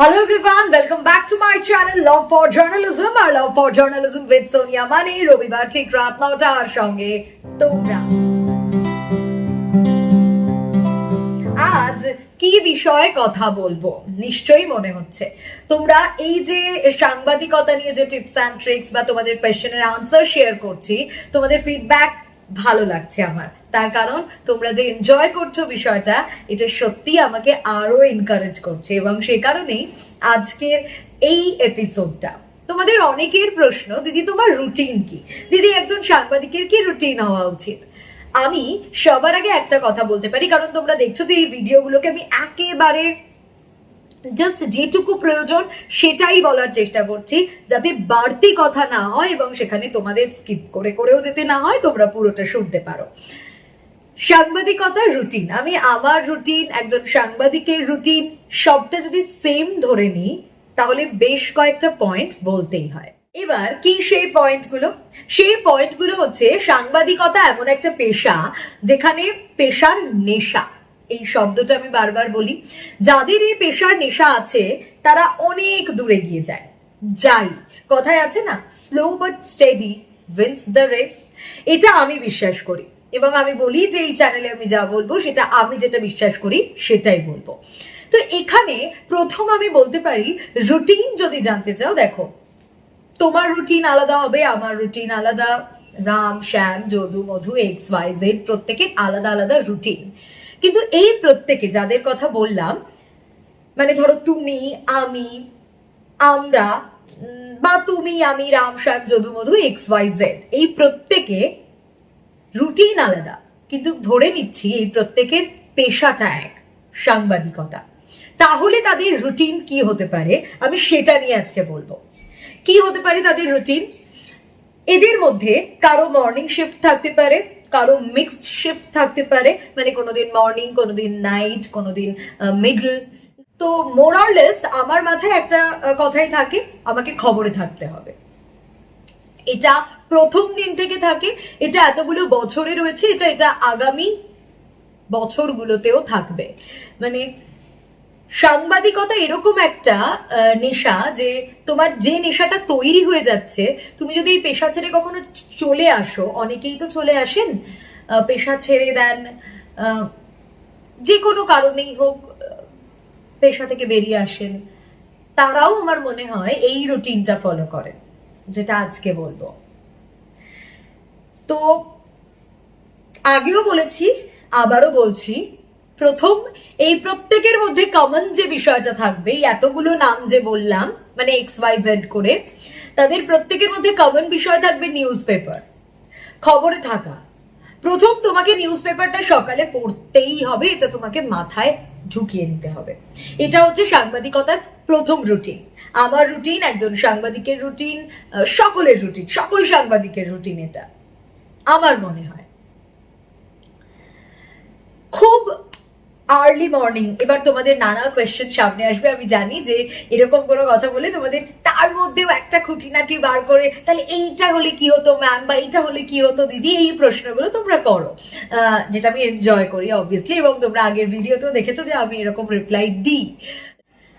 Hello everyone, welcome back to my channel Love for Journalism. R Love for Journalism with Sonia মানে রবিবার ঠিক রাত নটার সঙ্গে তোমরা আজ কি বিষয়ে কথা বলব? নিশ্চয়ই মনে হচ্ছে। তোমরা এই যে সাংবাদিকতা নিয়ে যে টিপস অ্যান্ড ট্রিক্স বা তোমাদের কোয়েশ্চেনের আনসার শেয়ার করছি তোমাদের ফিডব্যাক ভালো লাগছে আমার। তার কারণ তোমরা যে এনজয় করছ বিষয়টা, এটা সত্যি আমাকে আরও এনকারেজ করছে এবং সে কারণেই আজকের এই এপিসোডটা তোমাদের অনেকের প্রশ্ন, দিদি, তোমার রুটিন কি? দিদি, একজন সাংবাদিকের কি রুটিন হওয়া উচিত? আমি সবার আগে একটা কথা বলতে পারি, কারণ তোমরা দেখছ যে এই ভিডিওগুলোকে আমি একেবারে জাস্ট যেটুকু প্রয়োজন সেটাই বলার চেষ্টা করছি, যাতে বাড়তি কথা না হয় এবং সেখানে তোমাদের স্কিপ করে, করেও যেতে না হয়, তোমরা পুরোটা শুনতে পারো। সাংবাদিকতার রুটিন আমি আমার রুটিন একজন সাংবাদিকের রুটিন সবটা যদি সেম ধরে নিই, তাহলে বেশ কয়েকটা পয়েন্ট বলতেই হয়। এবার কি সেই পয়েন্টগুলো সেই পয়েন্টগুলো হচ্ছে সাংবাদিকতা এমন একটা পেশা যেখানে পেশার নেশা। এই শব্দটা আমি বারবার বলি। যাদের এই পেশার নেশা আছে, তারা অনেক দূরে গিয়ে যায়। যাই, কথায় আছে না slow but steady wins the race এটা আমি বিশ্বাস করি। এবং আমি বলি যে এই চ্যানেলে আমি যা বলব, সেটা আমি যেটা বিশ্বাস করি, সেটাই বলব। তো এখানে প্রথম আমি বলতে পারি রুটিন যদি জানতে চাও, দেখো, তোমার রুটিন আলাদা হবে, আমার রুটিন আলাদা। Ram, Shyam, Jadu, Madhu X Y Z প্রত্যেকের আলাদা আলাদা রুটিন কিন্তু এই প্রত্যেকে যাদের কথা বললাম মানে ধরো তুমি, আমি, আমরা বা তুমি, আমি, Ram, Shyam, Jadu, Madhu X Y Z এই প্রত্যেকে রুটিন আলাদা, কিন্তু ধরে নিচ্ছি এই প্রত্যেকের পেশাটা এক, সাংবাদিকতা। তাহলে তাদের রুটিন কি হতে পারে? আমি সেটা নিয়ে আজকে বলব। কি হতে পারে তাদের রুটিন? এদের মধ্যে কারও মর্নিং শিফট থাকতে পারে, কারও মিক্সড শিফট থাকতে পারে মানে কোনোদিন মর্নিং কোনোদিন নাইট কোনোদিন মিডল তো মোরারলেস আমার মাথায় একটা কথাই থাকে, আমাকে খবরে থাকতে হবে। এটা প্রথম দিন থেকে থাকে। এটা এতগুলো বছরে রয়েছে, এটা এটা আগামী বছরগুলোতেও থাকবে। মানে সাংবাদিকতা এরকম একটা নেশা যে তোমার যে নেশাটা তৈরি হয়ে যাচ্ছে, তুমি যদি এই পেশা ছেড়ে কখনো চলে আসো, অনেকেই তো চলে আসেন পেশা ছেড়ে দেন যে কোনো কারণেই হোক পেশা থেকে বেরিয়ে আসেন, তারাও আমার মনে হয় এই রুটিনটা ফলো করেন, যেটা আজকে বলব। তো আগেও বলেছি, আবারও বলছি, প্রথম এই প্রত্যেকের মধ্যে কমন যে বিষয়টা থাকবে এতগুলো নাম যে বললাম মানে এক্স ওয়াই জেড করে, তাদের প্রত্যেকের মধ্যে কমন বিষয় থাকবে নিউজ পেপার খবরে থাকা। প্রথম তোমাকে নিউজ পেপারটা সকালে পড়তেই হবে, এটা তোমাকে মাথায় ঢুকিয়ে নিতে হবে। এটা হচ্ছে সাংবাদিকতার প্রথম রুটিন আমার রুটিন একজন সাংবাদিকের রুটিন সকলের রুটিন সকল সাংবাদিকের রুটিন এটা। আমার মনে হয়। খুব আর্লি মর্নিং এবার তোমাদের নানা কোয়েশ্চেন সামনে আসবে, আমি জানি যে এরকম কোনো কথা বলে তোমাদের তার মধ্যেও একটা খুঁটিনাটি বার করে, তাহলে এইটা হলে কি হতো ম্যাম বা এইটা হলে কি হতো দিদি, এই প্রশ্নগুলো তোমরা করো। যেটা আমি এনজয় করি অবভিয়াসলি এবং তোমরা আগের ভিডিওতেও দেখেছ যে আমি এরকম রিপ্লাই দিই।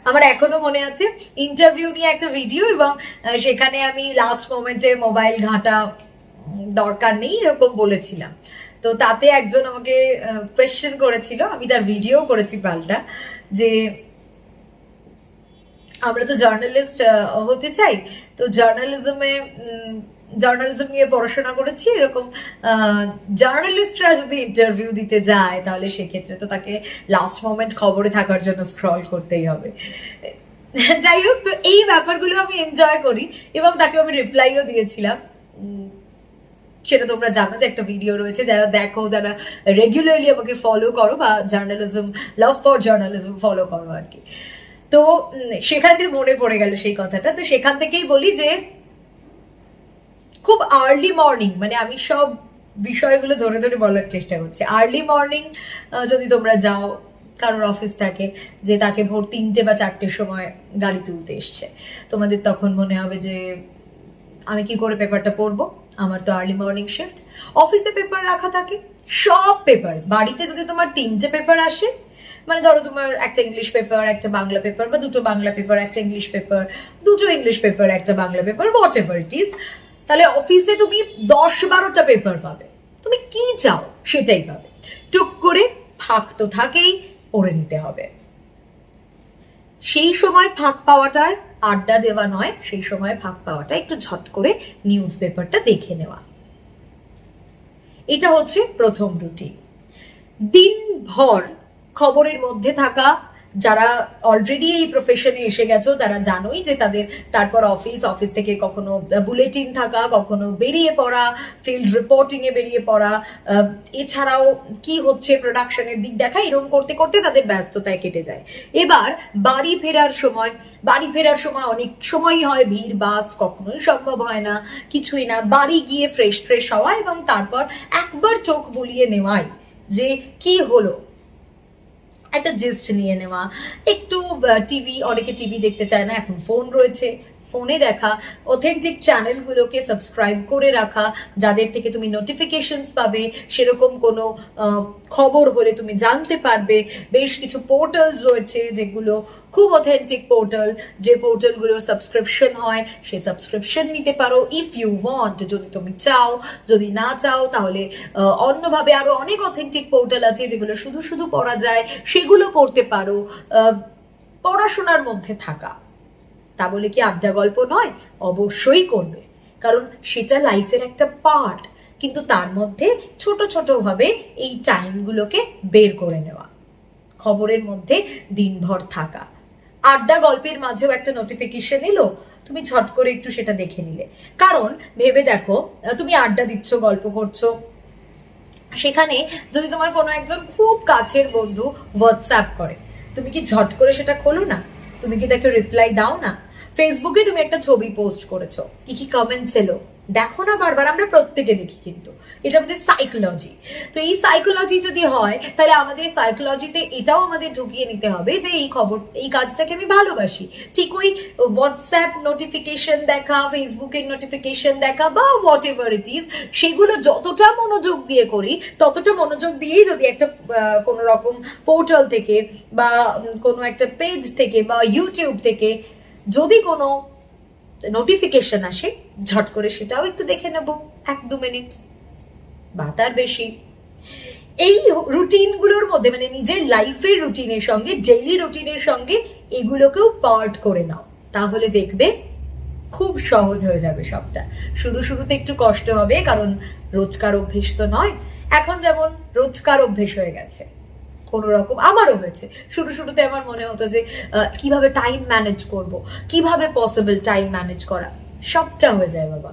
আমার এখনও মনে আছে ইন্টারভিউ নিয়ে একটা ভিডিও এবং সেখানে আমি লাস্ট মোমেন্টে মোবাইল ঘাঁটা দরকার নেই, এরকম বলেছিলাম। তো তাতে একজন আমাকে কোয়েশ্চেন করেছিল, আমি তার ভিডিও করেছি পাল্টা, যে আমরা তো জার্নালিস্ট হতে চাই, তো জার্নালিজমে জার্নালিজম নিয়ে পড়াশোনা করেছি, এরকম জার্নালিস্টরা যদি ইন্টারভিউ দিতে যায়, তাহলে সেক্ষেত্রে তো তাকে লাস্ট মোমেন্ট খবরে থাকার জন্য স্ক্রল করতেই হবে। যাই হোক, তো এই ব্যাপারগুলো আমি এনজয় করি, এবং তাকে আমি রিপ্লাইও দিয়েছিলাম সেটা তোমরা জানো যে একটা ভিডিও রয়েছে যারা দেখো, যারা রেগুলারলি আমাকে ফলো করো বা journalism love for journalism follow করো আর কি। তো সেখান থেকে মনে পড়ে গেল সেই কথাটা। তো সেখান থেকেই বলি যে, খুব আর্লি মর্নিং মানে আমি সব বিষয়গুলো ধরে ধরে বলার চেষ্টা করছি। আর্লি মর্নিং যদি তোমরা যাও, কারোর অফিস থাকে, যে তাকে ভোর তিনটে বা চারটের সময় গাড়ি তুলতে এসছে। তোমাদের তখন মনে হবে যে, আমি কি করে পেপারটা পড়ব? আমার তো আর্লি মর্নিং শিফট অফিসে পেপার রাখা থাকে। সব পেপার বাড়িতে যদি তোমার তিনটে পেপার আসে মানে ধরো তোমার একটা ইংলিশ পেপার একটা বাংলা পেপার বা দুটো বাংলা পেপার একটা ইংলিশ পেপার দুটো ইংলিশ পেপার একটা Bangla paper whatever it is তাহলে অফিসে তুমি দশ বারোটা পেপার পাবে। তুমি কি চাও সেটাই পাবে। টুক করে ফাঁক তো থাকেই, পড়ে নিতে হবে। সেই সময় ফাঁক পাওয়াটা আড্ডা দেওয়া নয়, সেই সময় ফাঁক পাওয়াটা একটু ঝট করে নিউজ পেপারটা দেখে নেওয়া। এটা হচ্ছে প্রথম রুটিন। দিনভর খবরের মধ্যে থাকা যারা অলরেডি এই প্রফেশনে এসে গেছো, তারা জানোই যে তাদের, তারপর অফিস অফিস থেকে কখনো বুলেটিন থাকা, কখনো বেরিয়ে পড়া ফিল্ড রিপোর্টিং এ বেরিয়ে পড়া এছাড়াও কি হচ্ছে প্রোডাকশনের দিক দেখা, এরকম করতে করতে তাদের ব্যস্ততায় কেটে যায়। এবার বাড়ি ফেরার সময়, বাড়ি ফেরার সময় অনেক সময়ই হয়, ভিড়, বাস কখনোই সম্ভব হয় না, কিছুই না। বাড়ি গিয়ে ফ্রেশ ফ্রেশ হওয়া এবং তারপর একবার চোখ বুলিয়ে নেওয়াই যে কি হলো একটা জেস্ট নিয়ে নেওয়া। একটু টিভি অনেকে টিভি দেখতে চায় না এখন ফোন রয়েছে। ফোনে দেখা অথেন্টিক চ্যানেলগুলোকে সাবস্ক্রাইব করে রাখা, যাদের থেকে তুমি নোটিফিকেশনস পাবে, সেরকম কোনো খবর হলে তুমি জানতে পারবে। বেশ কিছু পোর্টালস রয়েছে যেগুলো খুব অথেন্টিক পোর্টাল যে পোর্টালগুলোর সাবস্ক্রিপশন হয়, সেই সাবস্ক্রিপশন নিতে পারো ইফ ইউ ওয়ান্ট যদি তুমি চাও, যদি না চাও, তাহলে অন্যভাবে আরও অনেক অথেন্টিক পোর্টাল আছে যেগুলো শুধু শুধু পড়া যায়, সেগুলো পড়তে পারো পড়াশোনার মধ্যে থাকা। তা বলে কি আড্ডা গল্প নয়? অবশ্যই করবে। কারণ সেটা লাইফের একটা পার্ট কিন্তু তার মধ্যে ছোট ছোট ভাবে এই টাইমগুলোকে বের করে নেওয়া। খবরের মধ্যে দিনভর থাকা। আড্ডা গল্পের মাঝেও একটা নোটিফিকেশন এলো। তুমি ঝট করে একটু সেটা দেখে নিলে। কারণ ভেবে দেখো তুমি আড্ডা দিচ্ছ, গল্প করছ। সেখানে যদি তোমার কোনো একজন খুব কাছের বন্ধু হোয়াটসঅ্যাপ করে, তুমি কি ঝট করে সেটা খোলো না? তুমি কি তাকে রিপ্লাই দাও না? ফেসবুকে তুমি একটা ছবি পোস্ট করেছ। কি কি কমেন্টস এলো? দেখো না বারবার, আমরা প্রত্যেকে দেখি কিন্তু। এটা আমাদের সাইকোলজি তো এই সাইকোলজি যদি হয়, তাহলে আমাদের সাইকোলজিতে এটাও আমাদের ঢুকিয়ে নিতে হবে যে এই খবর, এই কাজটাকে আমি ভালোবাসি। ঠিক ওই হোয়াটসঅ্যাপ নোটিফিকেশন দেখা ফেসবুকের নোটিফিকেশন দেখা বা হোয়াট এভার ইট ইজ সেগুলো যতটা মনোযোগ দিয়ে করি, ততটা মনোযোগ দিয়েই যদি একটা কোনো রকম পোর্টাল থেকে বা কোনো একটা পেজ থেকে বা ইউটিউব থেকে যদি কোনো নোটিফিকেশন আসে, ঝট করে সেটাও একটু দেখে নেব, এক দু মিনিট বা তার বেশি। এই রুটিনগুলোর মধ্যে মানে নিজের লাইফের রুটিনের সঙ্গে ডেইলি রুটিনের সঙ্গে, এগুলোকেও পার্ট করে নাও। তাহলে দেখবে খুব সহজ হয়ে যাবে সবটা। শুরু শুরুতে একটু কষ্ট হবে, কারণ রোজকার অভ্যেস তো নয়। এখন যেমন রোজকার অভ্যেস হয়ে গেছে। কোনো রকম আমারও হয়েছে। শুরু শুরুতে আমার মনে হতো যে কীভাবে টাইম ম্যানেজ করব, কীভাবে পসিবল টাইম ম্যানেজ করা, সবটা হয়ে যায় বাবা।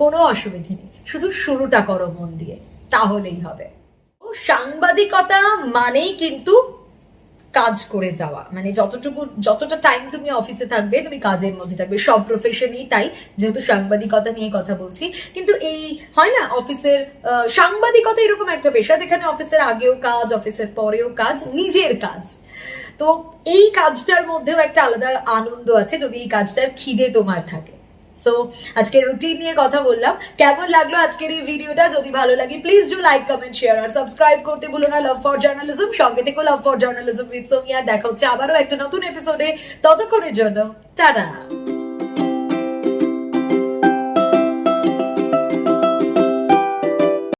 কোনো অসুবিধে নেই, শুধু শুরুটা করো মন দিয়ে, তাহলেই হবে। ও সাংবাদিকতা মানেই কিন্তু কাজ করে যাওয়া। মানে যতটুকু, যতটা টাইম তুমি অফিসে থাকবে, তুমি কাজের মধ্যে থাকবে। সব প্রফেশনই তাই, যেহেতু সাংবাদিকতা নিয়ে কথা বলছি। কিন্তু এই, হয় না অফিসের সাংবাদিকতা এরকম একটা পেশা, যেখানে অফিসের আগেও কাজ অফিসের পরেও কাজ, নিজের কাজ। তো এই কাজটার মধ্যেও একটা আলাদা আনন্দ আছে, যদি এই কাজটার খিদে তোমার থাকে। সো আজকে রুটিন নিয়ে কথা বললাম। কেমন লাগল আজকের এই ভিডিওটা যদি ভালো লাগে please do like comment share R subscribe করতে ভুলো না। লাভ ফর জার্নালিজম সঙ্গে থেকে love for journalism with Somiya দেখা হচ্ছে আবারও একটা নতুন এপিসোডে ততক্ষণের জন্য, টাটা।